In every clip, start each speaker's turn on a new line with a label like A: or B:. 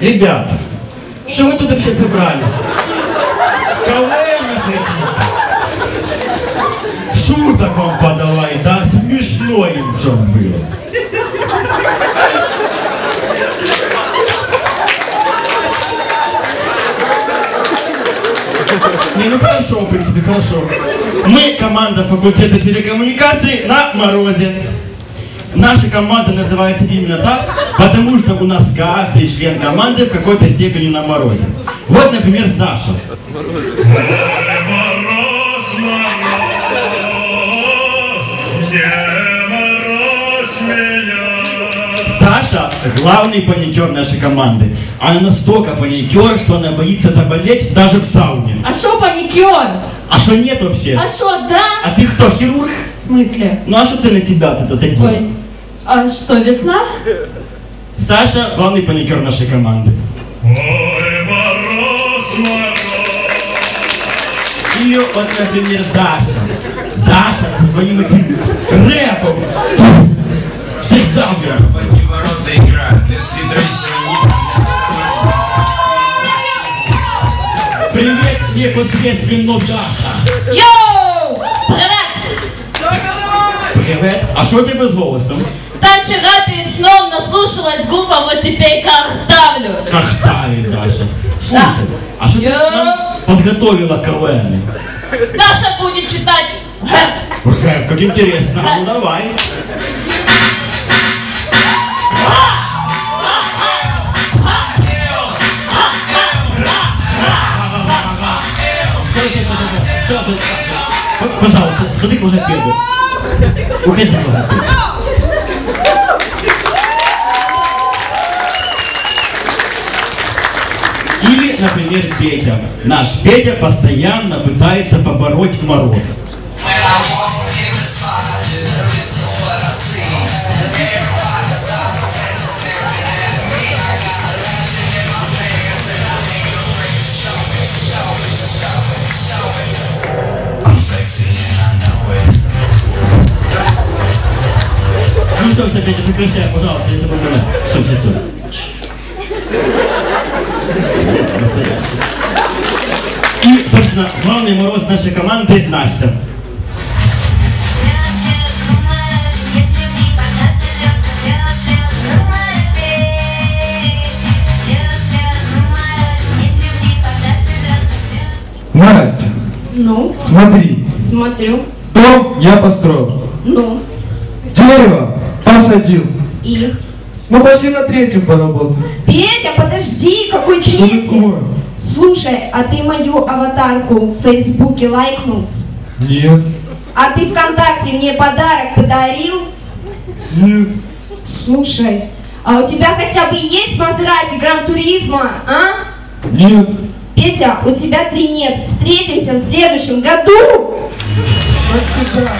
A: Ребята, что вы тут вообще собрались? КВН хотите? Шуток вам подавай, да? Смешно им что было. Не, ну хорошо, в принципе, хорошо. Мы команда факультета телекоммуникаций на морозе. Наша команда называется именно так, потому что у нас каждый член команды в какой-то степени на морозе. Вот, например, Саша. Саша главный паникер нашей команды. Она настолько паникер, что она боится заболеть даже в сауне.
B: А шо паникер?
A: А что нет вообще?
B: А шо, да?
A: А ты кто, хирург?
B: В смысле?
A: Ну а что ты на себя ты тут одел?
B: Ой, а что, весна?
A: Саша главный паникер нашей команды.
C: Ой, мороз, мороз.
A: Или вот, например, Даша. Даша со своим этим рэпом. Всегда прям.
D: Водеворота игра для стритрейсера
A: непосредственно Даша.
B: Йоу! Привет!
A: Привет. А что ты без голосом?
B: Там вчера перед сном наслушалась гуфа, вот теперь картавлю.
A: Картавит, Даша. Слушай, а что ты нам подготовила КВН?
B: Даша будет читать рэп.
A: Как интересно. А Ну давай. Сходи к логопеду. Уходи к логопеду. Или, например, Петя. Наш Петя постоянно пытается побороть мороз. Прекращай, пожалуйста, я тобой говорю. Все, все, все. И, собственно, главный мороз нашей команды Настя.
E: Настя,
F: Ну,
E: смотри,
F: смотрю.
E: дом я построил,
F: Ну,
E: дерево посадил.
F: и...
E: Ну пошли на третьем поработаем.
F: Петя, подожди, какой
E: Что
F: третий?
E: такое?
F: Слушай, а ты мою аватарку в Фейсбуке лайкнул?
E: Нет.
F: А ты ВКонтакте мне подарок подарил?
E: Нет.
F: Слушай, а у тебя хотя бы есть Мазерати Гран Туризма, а?
E: Нет.
F: Петя, у тебя три нет. Встретимся в следующем году.
E: Всегда.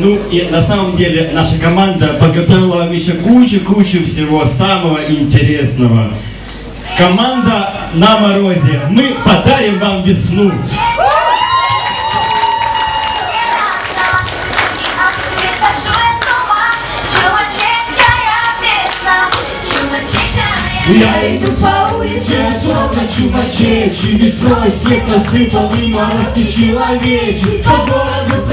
A: Ну и на самом деле наша команда подготовила вам еще кучу-кучу всего самого интересного. Команда на морозе. Мы подарим вам весну.
B: Я иду по улице, словно чумачечи Весной снег насыпал и мороз не человечий По городу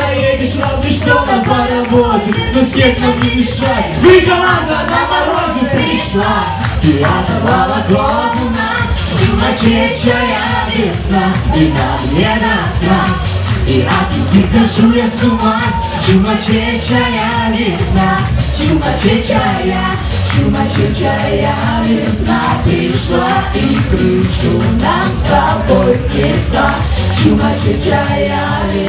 B: проедешь, разве что на паровозе Но снег нам не мешает, и команда на морозе пришла. И оторвала голову нам Чумачечая весна, и нам не сна. И от любви схожу я с ума. Чумачечая весна. Чумачечая, чумачечая весна Пришла. И крышу нам с тобой снесла. Чумачечая весна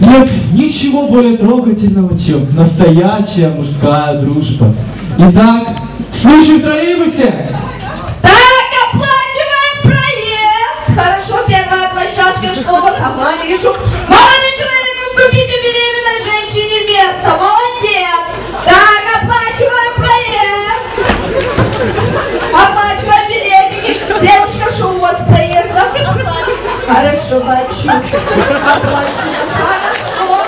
G: Нет ничего более трогательного, чем настоящая мужская дружба. Итак, случай в троллейбусе.
F: Так, оплачиваем проезд. Хорошо, первая площадка, чтобы сама вижу. Молодой Хорошо, бачу. Оплачиваем. Хорошо.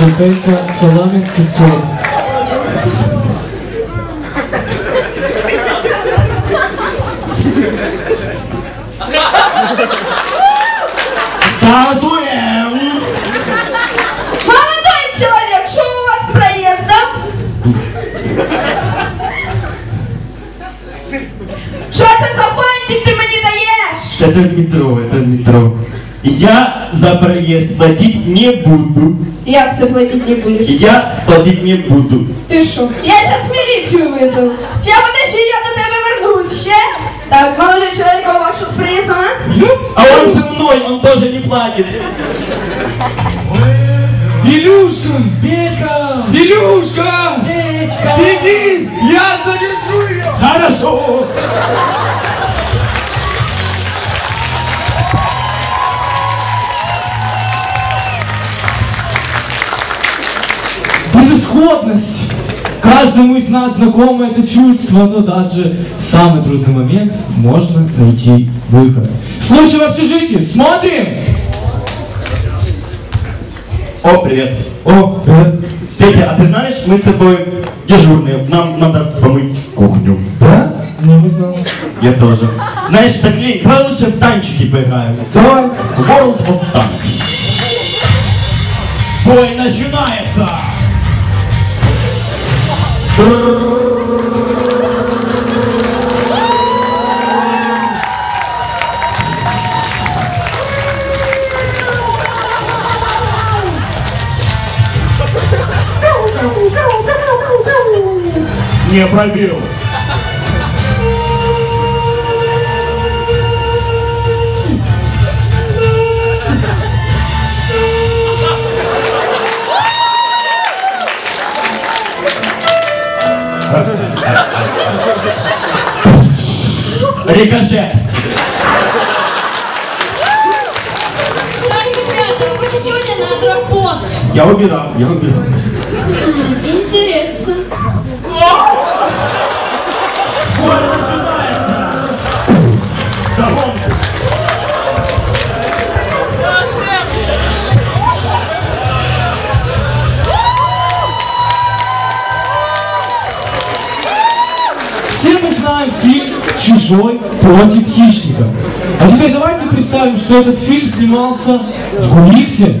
G: Бутылка соломинский сок.
A: Стартуем!
F: Молодой человек, что у вас с проездом? Что это за фантик, ты мне даешь?
A: Это метро, это метро. Я за проезд платить не буду.
F: Як це платить не будешь?
A: Я платить не буду.
F: Ти що? Я зараз міліцію визову. Чи подожди, я до тебе вернусь ще? Так, молодой человек, а у вас що з проїздом, а?
A: А он со мной, он тоже не платит.
H: Илюшка!
A: Петька!
H: Илюшка!
A: Петька!
H: Беги! Я задержу ее!
A: Хорошо!
G: Безысходность. Каждому из нас знакомо это чувство, но даже в самый трудный момент можно найти выход. Случай в общежитии. Смотрим!
A: О, привет.
G: О, да?
A: Петя, а ты знаешь, мы с тобой дежурные. Нам надо помыть кухню.
G: Да? Не знал.
A: Я тоже. Знаешь, так лень, давай лучше в танчики поиграем.
G: Давай.
A: World of Tanks. Бой начинается! Не пробил. Рикошет. Я убирал, я убирал.
I: Интересно.
G: «Чужой против хищника». А теперь давайте представим, что этот фильм снимался в Гуликте.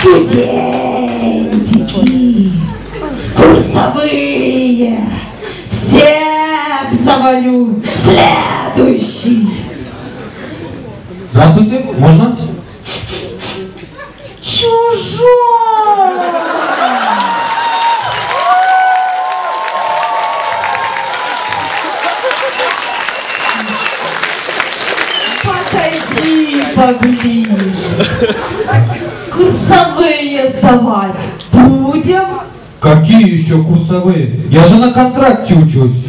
F: Студентики, курсовые, всех завалю. Следующий.
G: Здравствуйте, можно?
F: Чужой. Подойди поближе. Курсовые сдавать будем?
H: Какие еще курсовые? Я же на контракте учусь.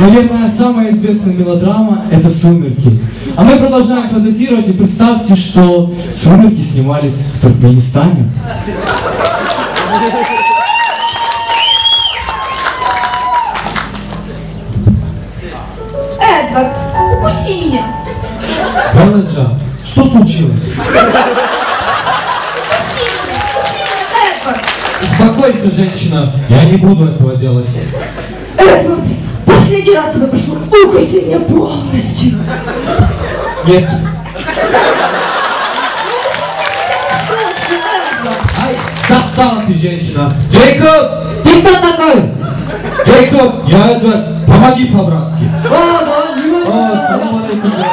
G: Наверное, самая известная мелодрама – это «Сумерки». А мы продолжаем фантазировать и представьте, что «Сумерки» снимались в Туркменистане.
F: Эдвард, укуси меня.
H: Белладжа, что случилось?
F: Эдвард,
H: Успокойся, женщина. Я не буду этого делать.
F: Эдвард, последний раз тебя прошу, укуси меня полностью.
H: Нет.
F: Что ты, Эдвард?
H: Ай, достала ты, женщина. Джейкоб! Ты кто такой? Джейкоб, я Эдвард. Помоги по-братски.
F: Ладно,
H: Салам алейкум, брат.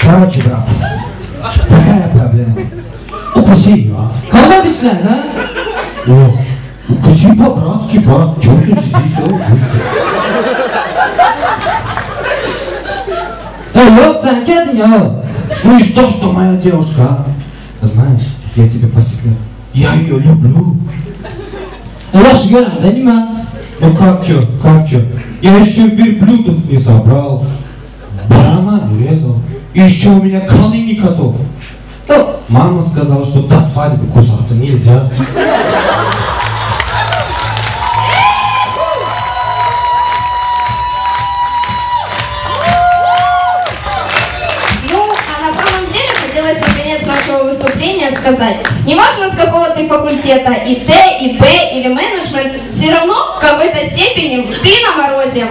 H: Короче, брат, такая проблема. Укуси ее, а?
B: Kalmak ister ha?
H: О, укуси по-братски, брат. Чего ты сидишь, а?
B: Ey yok sen kendin ya.
H: Ну и что, что моя девушка, а? Знаешь, я тебе по секрету, я ее люблю.
B: Yaş görem değil mi?
H: Ну как чё, как чё? Я еще верблюдов не собрал, барана не резал, и еще у меня колы не котов. Да, мама сказала, что до свадьбы кусаться нельзя.
F: Выступления сказать, не важно с какого ты факультета, и Т, и Б, или менеджмент, все равно в какой-то степени ты на морозе.